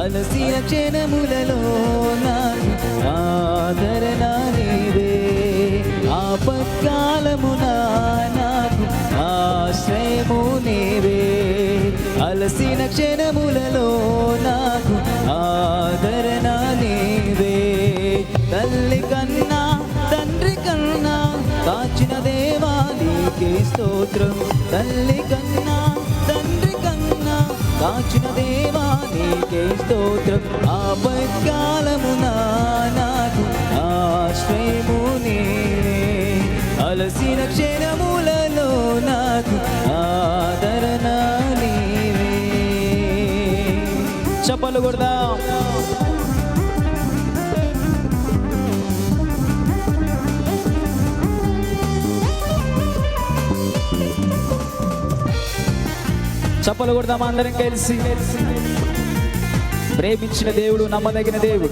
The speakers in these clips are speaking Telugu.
అలసిన క్షణములలో నాకు ఆదరణ నీవే ఆపత్కాలమున నాకు ఆశ్రయము నీవే అలసిన క్షణములలో నాకు ఆదరణ నీవే తల్లి కన్నా తండ్రి కన్నా కాచిన దేవా నీకే స్తోత్రం. తల్లి కన్నా దాచిన దేవా నీకే స్తోత్రం. ఆపత్కాలమున నాకు ఆశ్రయము నీవే అలసిన క్షణములలో నాకు ఆదరణ నీవే. చెప్పలు కొడదాం. చప్పలు కొడదాం అందరం కలిసి? ప్రేమించిన దేవుడు నమ్మదగిన దేవుడు.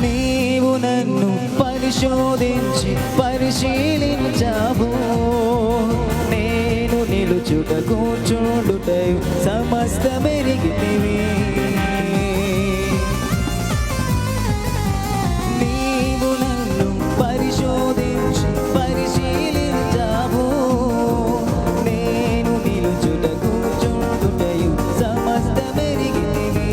నీవు నన్ను పరిశోధించి పరిశీలించావు నిలుచుట కూర్చుండుటై సమస్త మెరిగితివి. నీవు నన్ను పరిశోధించి పరిశీలించావు. నేను నిలుచుట కూర్చుండుటయు సమస్త మెరిగితివి.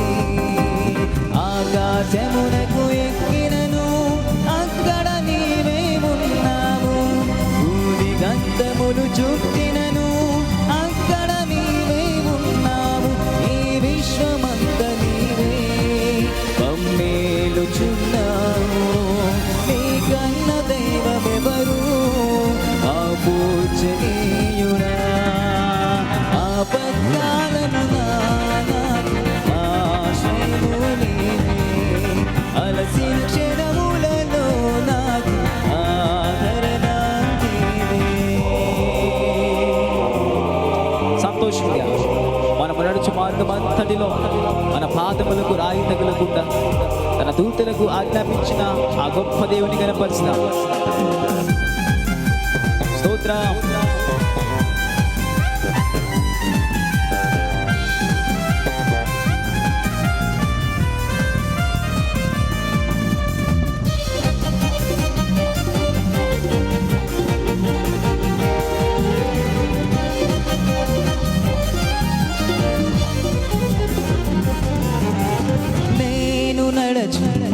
సంతోషంగా మనము నడుచు మార్గమంతటిలో మన పాదములకు రాయి తగులకుండా తన దూతలకు ఆజ్ఞాపించిన ఆ గొప్ప దేవుని కనపరుస్తాం స్తోత్రం.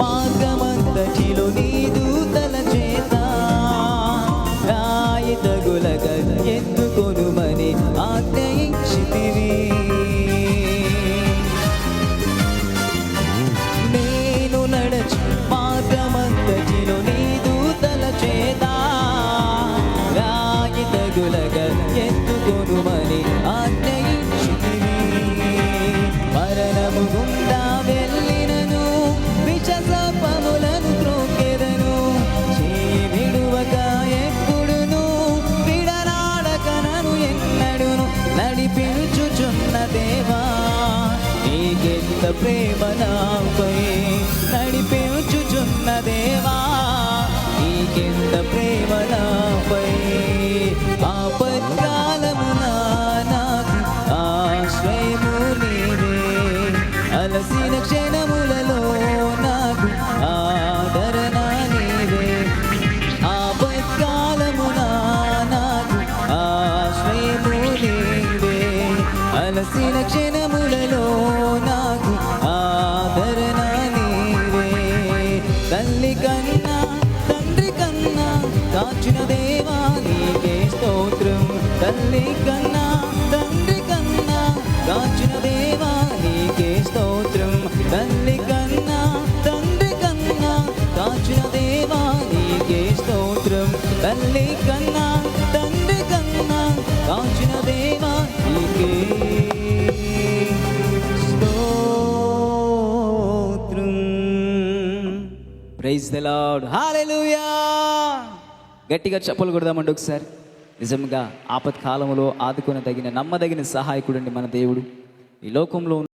మార్గమంతటిలో నీ దూతల చేత రాయి తగులగ ఎత్తుకొనుమని దేవా నీకెంత ప్రేమ నాపై నడిపించుచున్న దేవా నీకెంత ప్రేమ నాపై ఆపత్కాలము నాకు ఆశ్రయము నీవే. అలసిన క్షణములలో కలిసిన క్షణములలో నాకు ఆదరణ నీవే. తల్లి కన్నా తండ్రి కన్నా కాచిన దేవా నీకే స్తోత్రం. తల్లి కన్నా తండ్రి కన్నా కాచిన దేవా నీకే స్తోత్రం. తల్లి కన్నా తండ్రి కన్నా కాచిన దేవా నీకే స్తోత్రం. తల్లి ప్రైజ్ ద లాడ్ హాలెలూయా గట్టిగా చెప్పలు కొడదామండి ఒకసారి. నిజంగా ఆపత్కాలంలో ఆదుకొని తగిన నమ్మదగిన సహాయకుడండి మన దేవుడు. ఈ లోకంలో